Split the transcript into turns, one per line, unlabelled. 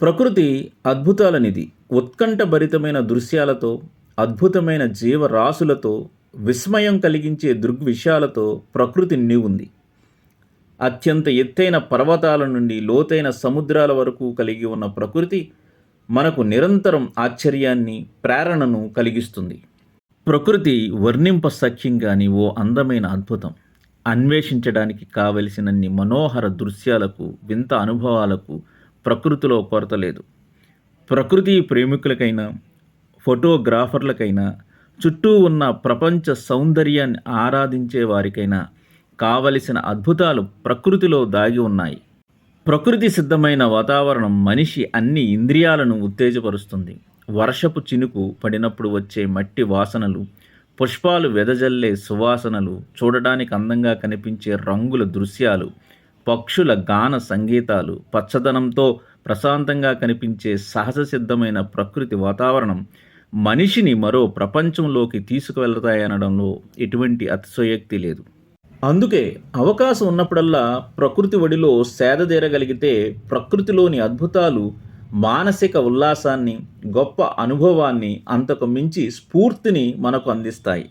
ప్రకృతి అద్భుతాలనిది. ఉత్కంఠభరితమైన దృశ్యాలతో అద్భుతమైన జీవరాశులతో విస్మయం కలిగించే దృగ్విషయాలతో ప్రకృతి నిండి ఉంది. అత్యంత ఎత్తైన పర్వతాల నుండి లోతైన సముద్రాల వరకు కలిగి ఉన్న ప్రకృతి మనకు నిరంతరం ఆశ్చర్యాన్ని ప్రేరణను కలిగిస్తుంది. ప్రకృతి వర్ణింప సఖ్యంగాని ఓ అందమైన అద్భుతం. అన్వేషించడానికి కావలసినన్ని మనోహర దృశ్యాలకు వింత అనుభవాలకు ప్రకృతిలో కొరత లేదు. ప్రకృతి ప్రేమికులకైనా ఫోటోగ్రాఫర్లకైనా చుట్టూ ఉన్న ప్రపంచ సౌందర్యాన్ని ఆరాధించే వారికైనా కావలసిన అద్భుతాలు ప్రకృతిలో దాగి ఉన్నాయి. ప్రకృతి సిద్ధమైన వాతావరణం మనిషి అన్ని ఇంద్రియాలను ఉత్తేజపరుస్తుంది. వర్షపు చినుకు పడినప్పుడు వచ్చే మట్టి వాసనలు పుష్పాలు వెదజల్లే సువాసనలు చూడడానికి అందంగా కనిపించే రంగుల దృశ్యాలు పక్షుల గాన సంగీతాలు పచ్చదనంతో ప్రశాంతంగా కనిపించే సహజ సిద్ధమైన ప్రకృతి వాతావరణం మనిషిని మరో ప్రపంచంలోకి తీసుకువెళతాయనడంలో ఎటువంటి అతిశయోక్తి లేదు. అందుకే అవకాశం ఉన్నప్పుడల్లా ప్రకృతి ఒడిలో సేదదీరగలిగితే ప్రకృతిలోని అద్భుతాలు మానసిక ఉల్లాసాన్ని గొప్ప అనుభవాన్ని అంతకు మించి స్ఫూర్తిని మనకు అందిస్తాయి.